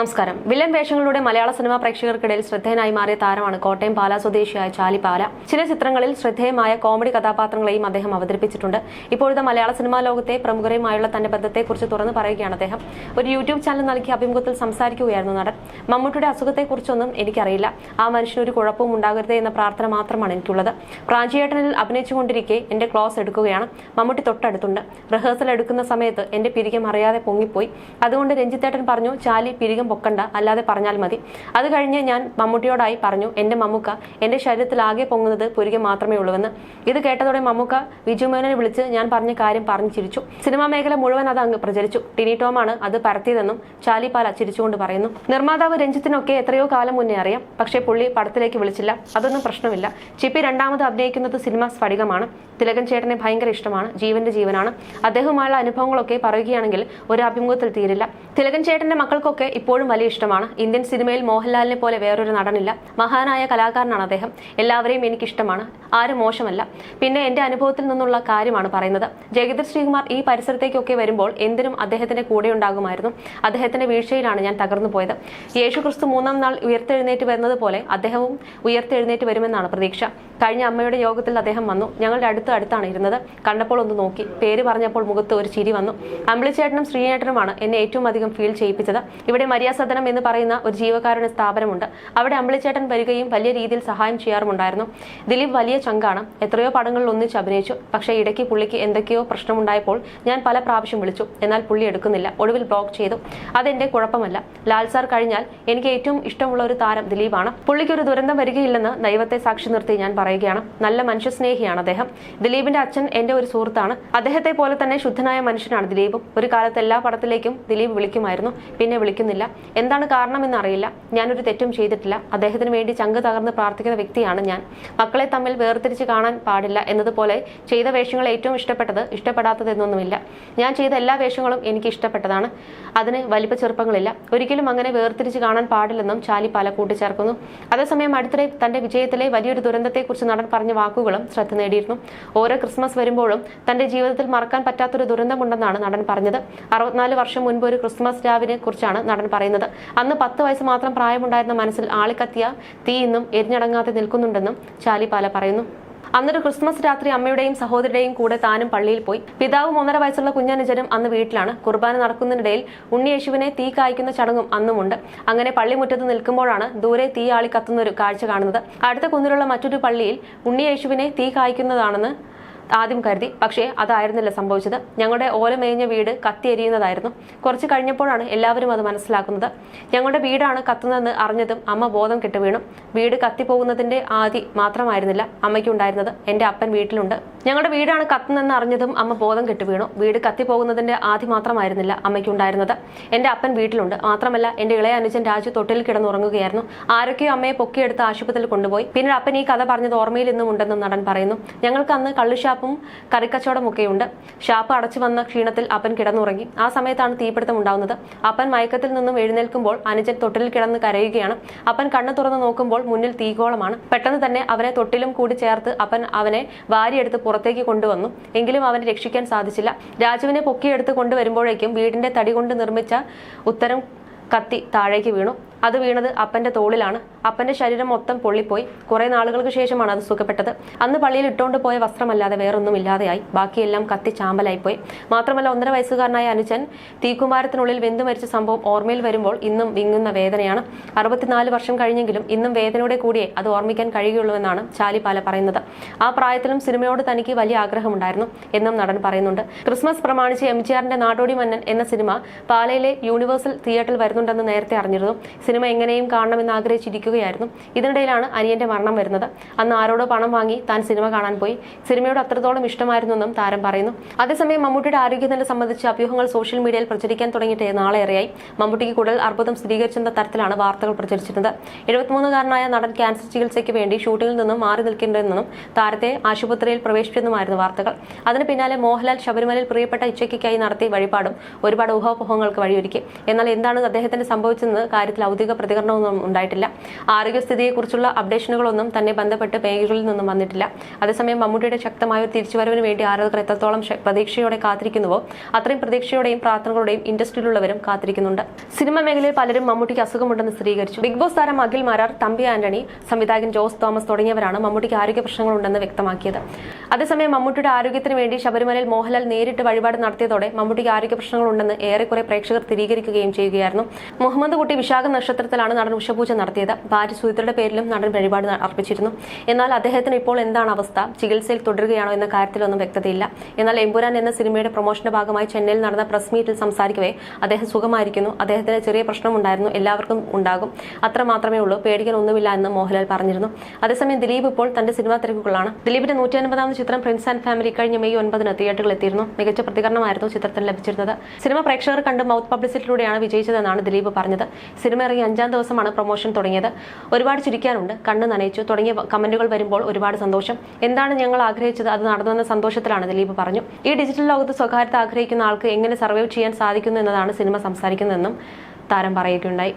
നമസ്കാരം. വില്ലൻ വേഷങ്ങളിലൂടെ മലയാള സിനിമാ പ്രേക്ഷകർക്കിടയിൽ ശ്രദ്ധേയനായി മാറിയ താരമാണ് കോട്ടയം പാല സ്വദേശിയായ ചാലി പാല. ചില ചിത്രങ്ങളിൽ ശ്രദ്ധേയമായ കോമഡി കഥാപാത്രങ്ങളെയും അദ്ദേഹം അവതരിപ്പിച്ചിട്ടുണ്ട്. ഇപ്പോഴത്തെ മലയാള സിനിമാ ലോകത്തെ പ്രമുഖരുമായുള്ള തന്റെ ബന്ധത്തെക്കുറിച്ച് തുറന്നു പറയുകയാണ് അദ്ദേഹം. ഒരു യൂട്യൂബ് ചാനൽ നൽകിയ അഭിമുഖത്തിൽ സംസാരിക്കുകയായിരുന്നു നടൻ. മമ്മൂട്ടിയുടെ അസുഖത്തെക്കുറിച്ചൊന്നും എനിക്കറിയില്ല. ആ മനുഷ്യനൊരു കുഴപ്പവും ഉണ്ടാകരുത് എന്ന പ്രാർത്ഥന മാത്രമാണ് എനിക്കുള്ളത്. പ്രാഞ്ചിയേട്ടനിൽ അഭിനയിച്ചുകൊണ്ടിരിക്കെ എന്റെ ക്ലോസ് എടുക്കുകയാണ്. മമ്മൂട്ടി തൊട്ടടുത്തുണ്ട്. റിഹേഴ്സൽ എടുക്കുന്ന സമയത്ത് എന്റെ പിരികം അറിയാതെ പൊങ്ങിപ്പോയി. അതുകൊണ്ട് രഞ്ജിത്തേട്ടൻ പറഞ്ഞു ചാലി പിരികം പൊക്കണ്ട അല്ലാതെ പറഞ്ഞാൽ മതി. അത് കഴിഞ്ഞ് ഞാൻ മമ്മൂട്ടിയോടായി പറഞ്ഞു എന്റെ മമ്മൂക്ക എന്റെ ശരീരത്തിൽ ആകെ പൊങ്ങുന്നത് പുരികെ മാത്രമേ ഉള്ളൂവെന്ന്. ഇത് കേട്ടതോടെ മമ്മൂക്ക വിജുമേനെ വിളിച്ച് ഞാൻ പറഞ്ഞ കാര്യം പറഞ്ഞു ചിരിച്ചു. സിനിമാ മേഖല മുഴുവൻ അത് അങ്ങ് പ്രചരിച്ചു. ടിനി ടോമാണ് അത് പരത്തിയതെന്നും ചാലിപ്പാല ചിരിച്ചുകൊണ്ട് പറയുന്നു. നിർമ്മാതാവ് രഞ്ജിത്തിനൊക്കെ എത്രയോ കാലം മുന്നേ അറിയാം പക്ഷേ പുള്ളി പടത്തിലേക്ക് വിളിച്ചില്ല. അതൊന്നും പ്രശ്നമില്ല. ചിപ്പി രണ്ടാമത് അഭിനയിക്കുന്നത് സിനിമ സ്ഫടികമാണ്. തിലകൻ ചേട്ടനെ ഭയങ്കര ഇഷ്ടമാണ്. ജീവന്റെ ജീവനാണ്. അദ്ദേഹവുമായുള്ള അനുഭവങ്ങളൊക്കെ പറയുകയാണെങ്കിൽ ഒരു അഭിമുഖത്തിൽ തീരില്ല. തിലകൻ ചേട്ടന്റെ മക്കൾക്കൊക്കെ ഇപ്പോഴും വലിയ ഇഷ്ടമാണ്. ഇന്ത്യൻ സിനിമയിൽ മോഹൻലാലിനെ പോലെ വേറൊരു നടനില്ല. മഹാനായ കലാകാരനാണ് അദ്ദേഹം. എല്ലാവരെയും എനിക്കിഷ്ടമാണ്. ആരും മോശമല്ല. പിന്നെ എന്റെ അനുഭവത്തിൽ നിന്നുള്ള കാര്യമാണ് പറയുന്നത്. ജഗദീർ ശ്രീകുമാർ ഈ പരിസരത്തേക്കൊക്കെ വരുമ്പോൾ എന്തിനും അദ്ദേഹത്തിന്റെ കൂടെ ഉണ്ടാകുമായിരുന്നു. അദ്ദേഹത്തിന്റെ വീഴ്ചയിലാണ് ഞാൻ തകർന്നു പോയത്. യേശു ക്രിസ്തു മൂന്നാം നാൾ ഉയർത്തെഴുന്നേറ്റ് വരുന്നത് പോലെ അദ്ദേഹവും ഉയർത്തെഴുന്നേറ്റ് വരുമെന്നാണ് പ്രതീക്ഷ. കഴിഞ്ഞ അമ്മയുടെ യോഗത്തിൽ അദ്ദേഹം വന്നു. ഞങ്ങളുടെ അടുത്ത് അടുത്താണ് ഇരുന്നത്. കണ്ടപ്പോൾ ഒന്ന് നോക്കി. പേര് പറഞ്ഞപ്പോൾ മുഖത്ത് ഒരു ചിരി വന്നു. അമ്പിളിച്ചേട്ടനും ശ്രീനേട്ടനുമാണ് എന്നെ ഏറ്റവും അധികം ഫീൽ ചെയ്യിപ്പിച്ചത്. ഇവിടെ മരിയ സദനം എന്ന് പറയുന്ന ഒരു ജീവകാരുണ്യ സ്ഥാപനമുണ്ട്. അവിടെ അമ്പിളിച്ചേട്ടൻ വരികയും വലിയ രീതിയിൽ സഹായം ചെയ്യാറുമുണ്ടായിരുന്നു. ദിലീപ് വലിയ ചങ്കാണ്. എത്രയോ പടങ്ങളിൽ ഒന്നിച്ച് അഭിനയിച്ചു. പക്ഷേ ഇടയ്ക്ക് പുള്ളിക്ക് എന്തൊക്കെയോ പ്രശ്നമുണ്ടായപ്പോൾ ഞാൻ പല പ്രാവശ്യം വിളിച്ചു. എന്നാൽ പുള്ളി എടുക്കുന്നില്ല. ഒടുവിൽ ബ്ലോക്ക് ചെയ്തു. അതെന്റെ കുഴപ്പമല്ല. ലാൽ സാർ കഴിഞ്ഞാൽ എനിക്ക് ഏറ്റവും ഇഷ്ടമുള്ള ഒരു താരം ദിലീപാണ്. പുള്ളിക്ക് ഒരു ദുരന്തം വരികയില്ലെന്ന് ദൈവത്തെ സാക്ഷി നിർത്തി ഞാൻ പറയുകയാണ്. നല്ല മനുഷ്യസ്നേഹിയാണ് അദ്ദേഹം. ദിലീപിന്റെ അച്ഛൻ എന്റെ ഒരു സുഹൃത്താണ്. അദ്ദേഹത്തെ പോലെ തന്നെ ശുദ്ധനായ മനുഷ്യനാണ് ദിലീപും. ഒരു കാലത്ത് എല്ലാ പടത്തിലേക്കും ദിലീപ് വിളിക്കുമായിരുന്നു. പിന്നെ വിളിക്കുന്നില്ല. എന്താണ് കാരണമെന്ന് അറിയില്ല ഞാനൊരു തെറ്റും ചെയ്തിട്ടില്ല. അദ്ദേഹത്തിന് വേണ്ടി ചങ്ക് തകർന്ന് പ്രാർത്ഥിക്കുന്ന വ്യക്തിയാണ് ഞാൻ. മക്കളെ തമ്മിൽ വേർതിരിച്ച് കാണാൻ പാടില്ല എന്നതുപോലെ ചെയ്ത വേഷങ്ങൾ ഏറ്റവും ഇഷ്ടപ്പെട്ടത് ഇഷ്ടപ്പെടാത്തത് എന്നൊന്നുമില്ല ഞാൻ ചെയ്ത എല്ലാ വേഷങ്ങളും എനിക്ക് ഇഷ്ടപ്പെട്ടതാണ്. അതിന് വലിപ്പ ചെറുപ്പങ്ങളില്ല. ഒരിക്കലും അങ്ങനെ വേർതിരിച്ച് കാണാൻ പാടില്ലെന്നും ചാലി പാല കൂട്ടിച്ചേർക്കുന്നു. അതേസമയം അടുത്തിടെ തന്റെ വിജയത്തിലെ വലിയൊരു ദുരന്തത്തെക്കുറിച്ച് നടൻ പറഞ്ഞ വാക്കുകളും ശ്രദ്ധ നേടിയിരുന്നു. ഓരോ ക്രിസ്മസ് വരുമ്പോഴും തന്റെ ജീവിതത്തിൽ മറക്കാൻ പറ്റാത്തൊരു ദുരന്തമുണ്ടെന്നാണ് നടൻ പറഞ്ഞത്. അറുപത്തിനാല് വർഷം മുൻപ് ഒരു ക്രിസ്മസ് രാവിനെ കുറിച്ചാണ് നടൻ പറയുന്നത്. അന്ന് പത്ത് വയസ്സ് മാത്രം പ്രായമുണ്ടായിരുന്ന മനസ്സിൽ ആളിക്കത്തിയ തീ ഇന്നും എരിഞ്ഞടങ്ങാതെ നിൽക്കുന്നുണ്ടെന്നും ചാലിപാല പറയുന്നു. അന്നൊരു ക്രിസ്മസ് രാത്രി അമ്മയുടെയും സഹോദരിയുടെയും കൂടെ താനും പള്ളിയിൽ പോയി. പിതാവും ഒന്നര വയസ്സുള്ള കുഞ്ഞനുജനും അന്ന് വീട്ടിലാണ്. കുർബാന നടക്കുന്നതിനിടയിൽ ഉണ്ണിയേശുവിനെ തീ കായ്ക്കുന്ന ചടങ്ങും അന്നുമുണ്ട്. അങ്ങനെ പള്ളിമുറ്റത്ത് നിൽക്കുമ്പോഴാണ് ദൂരെ തീ ആളി കത്തുന്ന ഒരു കാഴ്ച കാണുന്നത്. അടുത്ത കുന്നിലുള്ള മറ്റൊരു പള്ളിയിൽ ഉണ്ണിയേശുവിനെ തീ കായ്ക്കുന്നതാണെന്ന് ആദ്യം കരുതി. പക്ഷേ അതായിരുന്നില്ല സംഭവിച്ചത്. ഞങ്ങളുടെ ഓലമേഞ്ഞ വീട് കത്തിയെരിയുന്നതായിരുന്നു. കുറച്ച് കഴിഞ്ഞപ്പോഴാണ് എല്ലാവരും അത് മനസ്സിലാക്കുന്നത്. ഞങ്ങളുടെ വീടാണ് കത്തുന്നതെന്ന് അറിഞ്ഞതും അമ്മ ബോധം കെട്ട് വീണു. വീട് കത്തിപ്പോകുന്നതിന്റെ ആദി മാത്രമായിരുന്നില്ല അമ്മയ്ക്കുണ്ടായിരുന്നത്. എന്റെ അപ്പൻ വീട്ടിലുണ്ട്. ഞങ്ങളുടെ വീടാണ് കത്തുന്നതെന്ന് അറിഞ്ഞതും അമ്മ ബോധം കെട്ട് വീണു. വീട് കത്തിപ്പോകുന്നതിന്റെ ആദി മാത്രമായിരുന്നില്ല അമ്മയ്ക്കുണ്ടായിരുന്നത്. എന്റെ അപ്പൻ വീട്ടിലുണ്ട്. മാത്രമല്ല എന്റെ ഇളയ അനുജൻ രാജു തൊട്ടിൽ കിടന്നുറങ്ങുകയായിരുന്നു. ആരൊക്കെയോ അമ്മയെ പൊക്കിയെടുത്ത് ആശുപത്രിയിൽ കൊണ്ടുപോയി. പിന്നീട് അപ്പൻ ഈ കഥ പറഞ്ഞത് ഓർമ്മയിൽ ഇന്നും ഉണ്ടെന്നും നടൻ പറയുന്നു. ഞങ്ങൾക്ക് അന്ന് കള്ളുഷാപ്പും കറിക്കച്ചവടമൊക്കെയുണ്ട്. ഷാപ്പ് അടച്ചു വന്ന ക്ഷീണത്തിൽ അപ്പൻ കിടന്നുറങ്ങി. ആ സമയത്താണ് തീപിടുത്തം ഉണ്ടാവുന്നത്. അപ്പൻ മയക്കത്തിൽ നിന്നും എഴുന്നേൽക്കുമ്പോൾ അനുജൻ തൊട്ടിലിൽ കിടന്ന് കരയുകയാണ്. അപ്പൻ കണ്ണു തുറന്ന് നോക്കുമ്പോൾ മുന്നിൽ തീകോളമാണ്. പെട്ടെന്ന് തന്നെ അവനെ തൊട്ടിലും കൂടി ചേർത്ത് അപ്പൻ അവനെ വാരിയെടുത്ത് പുറത്തേക്ക് കൊണ്ടുവന്നു. എങ്കിലും അവനെ രക്ഷിക്കാൻ സാധിച്ചില്ല. രാജുവിനെ പൊക്കിയെടുത്ത് കൊണ്ടുവരുമ്പോഴേക്കും വീടിന്റെ തടി കൊണ്ട് നിർമ്മിച്ച ഉത്തരം കത്തി താഴേക്ക് വീണു. അത് വീണത് അപ്പന്റെ തോളിലാണ്. അപ്പന്റെ ശരീരം മൊത്തം പൊള്ളിപ്പോയി. കുറെ നാളുകൾക്ക് ശേഷമാണ് അത് സുഖപ്പെട്ടത്. അന്ന് പള്ളിയിൽ ഇട്ടുകൊണ്ട് പോയ വസ്ത്രമല്ലാതെ വേറൊന്നും ഇല്ലാതെയായി ബാക്കിയെല്ലാം കത്തി ചാമ്പലായിപ്പോയി. മാത്രമല്ല ഒന്നര വയസ്സുകാരനായ അനുജൻ തീക്കുമാരത്തിനുള്ളിൽ വെന്തു മരിച്ച സംഭവം ഓർമ്മയിൽ വരുമ്പോൾ ഇന്നും വിങ്ങുന്ന വേദനയാണ്. അറുപത്തിനാല് വർഷം കഴിഞ്ഞെങ്കിലും ഇന്നും വേദനയോടെ കൂടിയേ അത് ഓർമ്മിക്കാൻ കഴിയുള്ളൂവെന്നാണ് ചാലിപ്പാല പറയുന്നത്. ആ പ്രായത്തിലും സിനിമയോട് തനിക്ക് വലിയ ആഗ്രഹമുണ്ടായിരുന്നു എന്നും നടൻ പറയുന്നുണ്ട്. ക്രിസ്മസ് പ്രമാണിച്ച് എം ജി ആറിന്റെ നാടോടി മന്നൻ എന്ന സിനിമ പാലയിലെ യൂണിവേഴ്സൽ തിയേറ്ററിൽ വരുന്നുണ്ടെന്ന് നേരത്തെ അറിഞ്ഞിരുന്നു. സിനിമ എങ്ങനെയും കാണണമെന്ന് ആഗ്രഹിച്ചിരിക്കുകയായിരുന്നു. ഇതിനിടയിലാണ് അനിയന്റെ മരണം വരുന്നത്. അന്ന് ആരോടോ പണം വാങ്ങി താൻ സിനിമ കാണാൻ പോയി. സിനിമയോട് അത്രത്തോളം ഇഷ്ടമായിരുന്നെന്നും താരം പറയുന്നു. അതേസമയം മമ്മൂട്ടിയുടെ ആരോഗ്യനില സംബന്ധിച്ച് അഭ്യൂഹങ്ങൾ സോഷ്യൽ മീഡിയയിൽ പ്രചരിക്കാൻ തുടങ്ങിയിട്ട് നാളെയേറെയായി മമ്മൂട്ടിക്ക് കുടൽ അർബുദം സ്ഥിരീകരിച്ചെന്ന തരത്തിലാണ് വാർത്തകൾ പ്രചരിച്ചിരുന്നത്. എഴുപത്തിമൂന്നുകാരനായ നടൻ ക്യാൻസർ ചികിത്സയ്ക്ക് വേണ്ടി ഷൂട്ടിൽ നിന്നും മാറി നിൽക്കേണ്ടതെന്നും താരത്തെ ആശുപത്രിയിൽ പ്രവേശിപ്പിച്ചെന്നുമായിരുന്നു വാർത്തകൾ. അതിന് പിന്നാലെ മോഹൻലാൽ ശബരിമലയിൽ പ്രിയപ്പെട്ട ഇച്ഛയ്ക്കായി നടത്തിയ വഴിപാടും ഒരുപാട് ഊഹാപോഹങ്ങൾക്ക് വഴിയൊരുക്കി. എന്നാൽ എന്താണ് അദ്ദേഹത്തിന് സംഭവിച്ചെന്ന് കാര്യത്തിൽ ഔദ്യോഗിക പ്രതികരണമൊന്നും ഉണ്ടായിട്ടില്ല. ആരോഗ്യസ്ഥിതിയെക്കുറിച്ചുള്ള അപ്ഡേഷനുകളൊന്നും തന്നെ ബന്ധപ്പെട്ട് ബാങ്കുകളിൽ നിന്നും വന്നിട്ടില്ല. അതേസമയം മമ്മൂട്ടിയുടെ ശക്തമായ ഒരു തിരിച്ചുവരവിന് വേണ്ടി ആരാധകർ എത്രത്തോളം പ്രതീക്ഷയോടെ കാത്തിരിക്കുന്നുവോ അത്രയും പ്രതീക്ഷയോടെയും പ്രാർത്ഥനകളുടെയും ഇൻഡസ്ട്രിയിലുള്ളവരും കാത്തിരിക്കുന്നുണ്ട്. സിനിമ മേഖലയിൽ പലരും മമ്മൂട്ടിക്ക് അസുഖമുണ്ടെന്ന് സ്ഥിരീകരിച്ചു. ബിഗ് ബോസ് താരം അഖിൽ മാരാർ തമ്പി ആന്റണി സംവിധായകൻ ജോസ് തോമസ് തുടങ്ങിയവരാണ് മമ്മൂട്ടിക്ക് ആരോഗ്യ പ്രശ്നങ്ങളുണ്ടെന്ന് വ്യക്തമാക്കിയത്. അതേസമയം മമ്മൂട്ടിയുടെ ആരോഗ്യത്തിന് വേണ്ടി ശബരിമലയിൽ മോഹൻലാൽ നേരിട്ട് വഴിപാട് നടത്തിയതോടെ മമ്മൂട്ടിക്ക് ആരോഗ്യ പ്രശ്നങ്ങളുണ്ടെന്ന് ഏറെക്കുറെ പ്രേക്ഷകർ സ്ഥിരീകരിക്കുകയും ചെയ്യുകയായിരുന്നു. മുഹമ്മദ് കുട്ടി വിശാഖ നക്ഷത്രത്തിലാണ് നടൻ ഉഷപൂജ നടത്തിയത്. ഭാര്യ സുഹൃത്തരുടെ പേരിലും നടൻ വഴിപാട് അർപ്പിച്ചിരുന്നു. എന്നാൽ അദ്ദേഹത്തിന് ഇപ്പോൾ എന്താണ് അവസ്ഥ? ചികിത്സയിൽ തുടരുകയാണോ എന്ന കാര്യത്തിലൊന്നും വ്യക്തതയില്ല. എന്നാൽ എമ്പുരാൻ എന്ന സിനിമയുടെ പ്രൊമോഷന്റെ ഭാഗമായി ചെന്നൈയിൽ നടന്ന പ്രസ് മീറ്റിൽ സംസാരിക്കവേ അദ്ദേഹം സുഖമായിരിക്കുന്നു. അദ്ദേഹത്തിന് ചെറിയ പ്രശ്നമുണ്ടായിരുന്നു. എല്ലാവർക്കും ഉണ്ടാകും. അത്ര മാത്രമേ ഉള്ളൂ. പേടിക്കാൻ ഒന്നുമില്ല എന്ന് മോഹൻലാൽ പറഞ്ഞിരുന്നു. അതേസമയം ദിലീപ് ഇപ്പോൾ തന്റെ സിനിമാ തിരക്കുകളാണ്. ദിലീപിന്റെ നൂറ്റി അൻപതാമത് ചിത്രം പ്രിൻസ് ആൻഡ് ഫാമിലി കഴിഞ്ഞ മെയ് ഒൻപതിന് തിയേറ്ററിൽ എത്തിയിരുന്നു മികച്ച പ്രതികരണമായിരുന്നു ചിത്രത്തിന് ലഭിച്ചിരുന്നത്. സിനിമ പ്രേക്ഷകർ കണ്ട് മൗത്ത് പബ്ലിസിറ്റിയിലൂടെയാണ് വിജയിച്ചതെന്നാണ് ദിലീപ് പറഞ്ഞത്. സിനിമ ഇറങ്ങി അഞ്ചാം ദിവസമാണ് പ്രൊമോഷൻ തുടങ്ങിയത്. ഒരുപാട് ചിരിക്കാനുണ്ട് കണ്ണ് നനയിച്ചു. തുടങ്ങിയ കമന്റുകൾ വരുമ്പോൾ ഒരുപാട് സന്തോഷം. എന്താണ് ഞങ്ങൾ ആഗ്രഹിച്ചത്? അത് നടന്നുവെന്ന സന്തോഷത്തിലാണ് ദിലീപ് പറഞ്ഞു. ഈ ഡിജിറ്റൽ ലോകത്ത് സ്വകാര്യത ആഗ്രഹിക്കുന്ന ആൾക്ക് എങ്ങനെ സർവൈവ് ചെയ്യാൻ സാധിക്കുന്നു എന്നതാണ് സിനിമ സംസാരിക്കുന്നതെന്നും താരം പറയുകയുണ്ടായി.